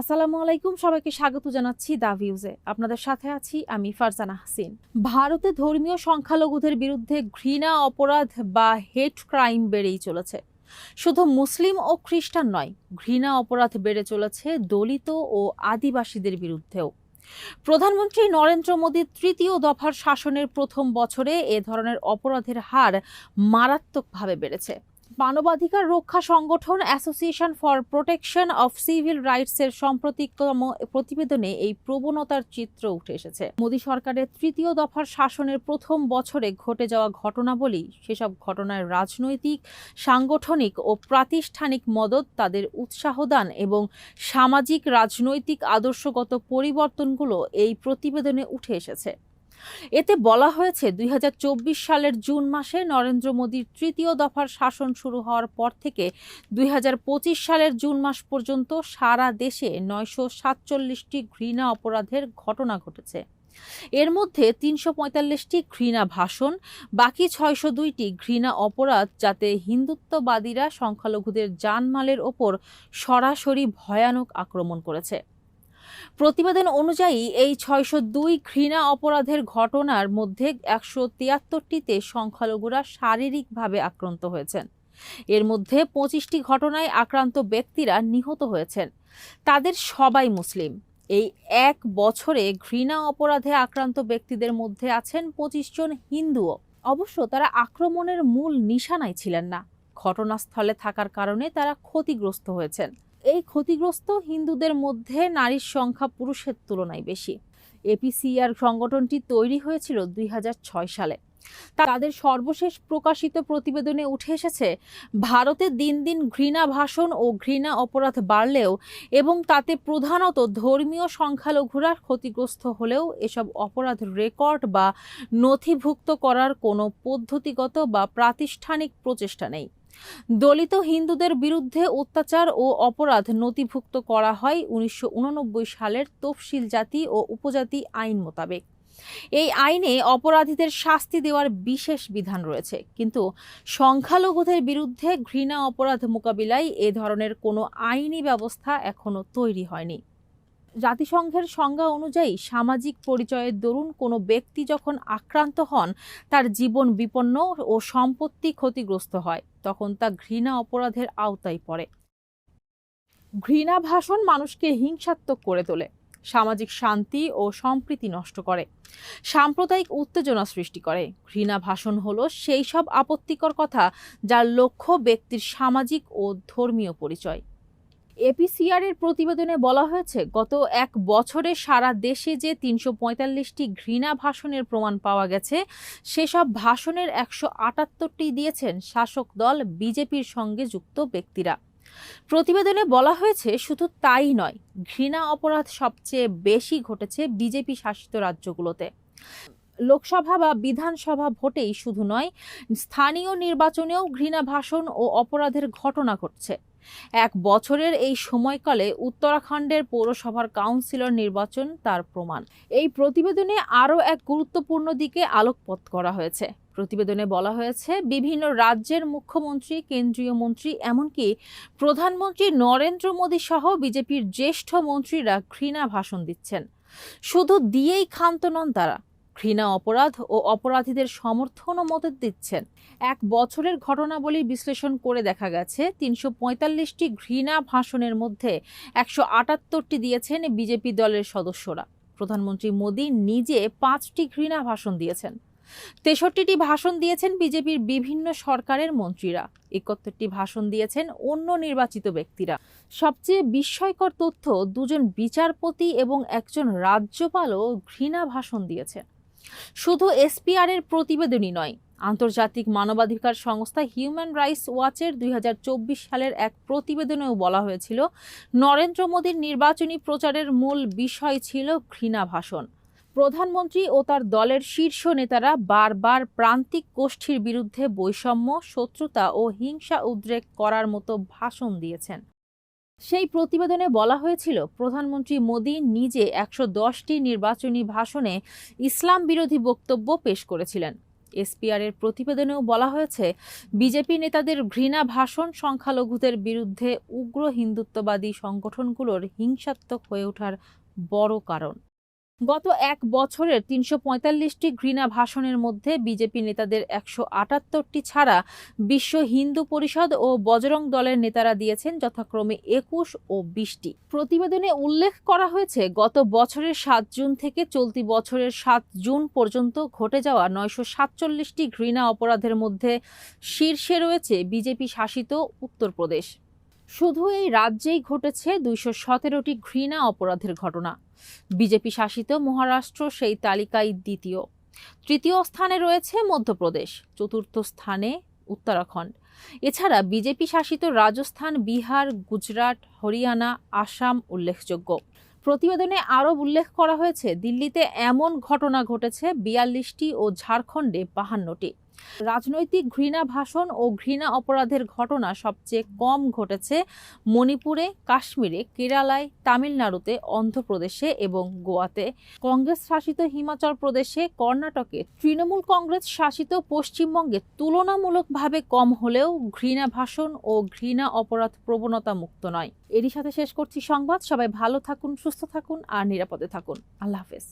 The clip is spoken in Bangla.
আসসালামু আলাইকুম, সবাইকে স্বাগত জানাচ্ছি দা ভিউজে। আপনাদের সাথে আছি আমি ফারজানা হাসিন। ভারতে ধর্মীয় সংখ্যালঘুদের বিরুদ্ধে ঘৃণা, অপরাধ বা হেট ক্রাইম বেড়েই চলেছে। শুধু মুসলিম ও খ্রিস্টান নয়, ঘৃণা, অপরাধ বেড়ে চলেছে দলিত ও আদিবাসীদের বিরুদ্ধেও। প্রধানমন্ত্রী নরেন্দ্র মোদীর তৃতীয় দফার শাসনের প্রথম বছরে এ ধরনের অপরাধের হার মারাত্মকভাবে বেড়েছে। মানবাধিকার রক্ষা সংগঠন association for protection of civil রাইটসের সাম্প্রতিকতম প্রতিবেদনে এই প্রবণতার চিত্র উঠে এসেছে। মোদী সরকারের তৃতীয় দফার শাসনের প্রথম বছরে ঘটে যাওয়া ঘটনাবলী, সেসব ঘটনার রাজনৈতিক, সাংগঠনিক ও প্রাতিষ্ঠানিক মদত তাদের উৎসাহ দান এবং সামাজিক, রাজনৈতিক, আদর্শগত পরিবর্তনগুলো এই প্রতিবেদনে উঠে এসেছে। এতে বলা হয়েছে, দুই হাজার চব্বিশ সালের জুন মাসে নরেন্দ্র মোদীর তৃতীয় দফার শাসন শুরু হওয়ার পর থেকে দুই হাজার পঁচিশ সালের জুন মাস পর্যন্ত সারা দেশে নয়শো সাতচল্লিশটি ঘৃণা অপরাধের ঘটনা ঘটেছে। এর মধ্যে তিনশো পঁয়তাল্লিশটি ঘৃণা ভাষণ, বাকি ছয়শো দুইটি ঘৃণা অপরাধ যাতে হিন্দুত্ববাদীরা সংখ্যালঘুদের জানমালের ওপর সরাসরি ভয়ানক আক্রমণ করেছে। প্রতিবেদন অনুযায়ী, এই ছয়শো দুই ঘৃণা অপরাধের ঘটনার মধ্যে একশো তিয়াত্তরটিতে সংখ্যালঘুরা শারীরিকভাবে আক্রান্ত হয়েছেন। এর মধ্যে পঁচিশটি ঘটনায় আক্রান্ত ব্যক্তিরা নিহত হয়েছেন। তাদের সবাই মুসলিম। এই এক বছরে ঘৃণা অপরাধে আক্রান্ত ব্যক্তিদের মধ্যে আছেন পঁচিশ জন হিন্দুও। অবশ্য তারা আক্রমণের মূল নিশানায় ছিলেন না। ঘটনাস্থলে থাকার কারণে তারা ক্ষতিগ্রস্ত হয়েছেন। এই ক্ষতিগ্রস্ত হিন্দুদের মধ্যে নারীর সংখ্যা পুরুষের তুলনায় বেশি। এপিসিআর সংগঠনটি তৈরি হয়েছিল দুই হাজার ছয় সালে। তাদের সর্বশেষ প্রকাশিত প্রতিবেদনে উঠে এসেছে, ভারতে দিন দিন ঘৃণা ভাষণ ও ঘৃণা অপরাধ বাড়লেও এবং তাতে প্রধানত ধর্মীয় সংখ্যালঘুরা ক্ষতিগ্রস্ত হলেও এসব অপরাধ রেকর্ড বা নথিভুক্ত করার কোনো পদ্ধতিগত বা প্রাতিষ্ঠানিক প্রচেষ্টা নেই। দলিত হিন্দুদের বিরুদ্ধে অত্যাচার ও অপরাধ নথিভুক্ত করা হয় উনিশশো উননব্বই সালের তফসিল জাতি ও উপজাতি আইন মোতাবেক। এই আইনে অপরাধীদের শাস্তি দেওয়ার বিশেষ বিধান রয়েছে। কিন্তু সংখ্যালঘুদের বিরুদ্ধে ঘৃণা অপরাধ মোকাবিলায় এ ধরনের কোনো আইনি ব্যবস্থা এখনও তৈরি হয়নি। জাতিসংঘের সংজ্ঞা অনুযায়ী সামাজিক পরিচয়ের দরুন কোনো ব্যক্তি যখন আক্রান্ত হন, তার জীবন বিপন্ন ও সম্পত্তি ক্ষতিগ্রস্ত হয়, তখন তা ঘৃণা অপরাধের আওতায় পড়ে। ঘৃণা ভাষণ মানুষকে হিংসাত্মক করে তোলে, সামাজিক শান্তি ও সম্প্রীতি নষ্ট করে, সাম্প্রদায়িক উত্তেজনা সৃষ্টি করে। ঘৃণা ভাষণ হলো সেই সব আপত্তিকর কথা যার লক্ষ্য ব্যক্তির সামাজিক ও ধর্মীয় পরিচয়। এপিসিআর এর প্রতিবেদনে বলা হয়েছে, গত এক বছরে সারা দেশে যে তিনশো পঁয়তাল্লিশটি ঘৃণা ভাষণের প্রমাণ পাওয়া গেছে, সেসব ভাষণের একশো আটাত্তরটি দিয়েছেন শাসক দল বিজেপির সঙ্গে যুক্ত ব্যক্তিরা। প্রতিবেদনে বলা হয়েছে, শুধু তাই নয়, ঘৃণা অপরাধ সবচেয়ে বেশি ঘটেছে বিজেপি শাসিত রাজ্যগুলোতে। লোকসভা বা বিধানসভা ভোটেই শুধু নয়, স্থানীয় নির্বাচনেও ঘৃণা ভাষণ ও অপরাধের ঘটনা ঘটছে। এক বছরের এই সময়কালে উত্তরাখণ্ডের পৌরসভার কাউন্সিলর নির্বাচন তার প্রমাণ। এই প্রতিবেদনে আরও এক গুরুত্বপূর্ণ দিকে আলোকপাত করা হয়েছে। প্রতিবেদনে বলা হয়েছে, বিভিন্ন রাজ্যের মুখ্যমন্ত্রী, কেন্দ্রীয় মন্ত্রী, এমনকি প্রধানমন্ত্রী নরেন্দ্র মোদী সহ বিজেপির জ্যেষ্ঠ মন্ত্রীরা ঘৃণা ভাষণ দিচ্ছেন। শুধু দিয়েই ক্ষান্ত নন তারা। ঘৃণা অপরাধ ও অপরাধীদের সমর্থন ও মদত দিচ্ছেন। এক বছরের ঘটনাবলী বিশ্লেষণ করে দেখা গেছে, তিনশো পঁয়তাল্লিশটি ঘৃণা ভাষণের মধ্যে একশো আটাত্তরটি দিয়েছেন বিজেপি দলের সদস্যরা। প্রধানমন্ত্রী মোদী নিজে পাঁচটি ঘৃণা ভাষণ দিয়েছেন। তেষট্টিটি ভাষণ দিয়েছেন বিজেপির বিভিন্ন সরকারের মন্ত্রীরা। একাত্তরটি ভাষণ দিয়েছেন অন্য নির্বাচিত ব্যক্তিরা। সবচেয়ে বিস্ময়কর তথ্য দুজন বিচারপতি এবং একজন রাজ্যপালও ঘৃণা ভাষণ দিয়েছেন। শুধু এসপিআর এর প্রতিবেদনই নয়, আন্তর্জাতিক মানবাধিকার সংস্থা হিউম্যান রাইটস ওয়াচের দুই হাজার চব্বিশ সালের এক প্রতিবেদনেও বলা হয়েছিল, নরেন্দ্র মোদীর নির্বাচনী প্রচারের মূল বিষয় ছিল ঘৃণা ভাষণ প্রধানমন্ত্রী ও তার দলের শীর্ষ নেতারা বারবার প্রান্তিক গোষ্ঠীর বিরুদ্ধে বৈষম্য, শত্রুতা ও হিংসা উদ্রেক করার মতো ভাষণ দিয়েছেন। সেই প্রতিবেদনে বলা হয়েছিল, প্রধানমন্ত্রী মোদী নিজে একশো দশটি নির্বাচনী ভাষণে ইসলাম বিরোধী বক্তব্য পেশ করেছিলেন। এসপিআর এর প্রতিবেদনেও বলা হয়েছে, বিজেপি নেতাদের ঘৃণা ভাষণ সংখ্যালঘুদের বিরুদ্ধে উগ্র হিন্দুত্ববাদী সংগঠনগুলোর হিংসাত্মক হয়ে ওঠার বড় কারণ। গত এক বছরের তিনশো পঁয়তাল্লিশটি ঘৃণা ভাষণের মধ্যে বিজেপি নেতাদের একশো আটাত্তরটি ছাড়া বিশ্ব হিন্দু পরিষদ ও বজরং দলের নেতারা দিয়েছেন যথাক্রমে একুশ ও বিশটি। প্রতিবেদনে উল্লেখ করা হয়েছে, গত বছরের সাত জুন থেকে চলতি বছরের সাত জুন পর্যন্ত ঘটে যাওয়া নয়শো সাতচল্লিশটি ঘৃণা অপরাধের মধ্যে শীর্ষে রয়েছে বিজেপি শাসিত উত্তরপ্রদেশ। শুধু এই রাজ্যেই ঘটেছে দুইশো সতেরোটি ঘৃণা অপরাধের ঘটনা। বিজেপি শাসিত মহারাষ্ট্র সেই তালিকায় দ্বিতীয়। তৃতীয় স্থানে রয়েছে মধ্যপ্রদেশ, চতুর্থ স্থানে উত্তরাখণ্ড। এছাড়া বিজেপি শাসিত রাজস্থান, বিহার, গুজরাট, হরিয়ানা, আসাম উল্লেখযোগ্য। প্রতিবেদনে আরও উল্লেখ করা হয়েছে, দিল্লিতে এমন ঘটনা ঘটেছে বিয়াল্লিশটি ও ঝাড়খণ্ডে বাহান্নটি। রাজনৈতিক ঘৃণা ভাষণ ও ঘৃণা অপরাধের ঘটনা সবচেয়ে কম ঘটেছে মণিপুরে, কাশ্মীরে, কেরালায়, তামিলনাড়ুতে, অন্ধ্রপ্রদেশে এবং গোয়াতে। কংগ্রেস শাসিত হিমাচল প্রদেশে, কর্ণাটকে তৃণমূল কংগ্রেস শাসিত পশ্চিমবঙ্গে তুলনামূলকভাবে কম হলেও ঘৃণা ভাষণ ও ঘৃণা অপরাধ প্রবণতা মুক্ত নয়। এরই সাথে শেষ করছি সংবাদ। সবাই ভালো থাকুন, সুস্থ থাকুন আর নিরাপদে থাকুন। আল্লাহ হাফেজ।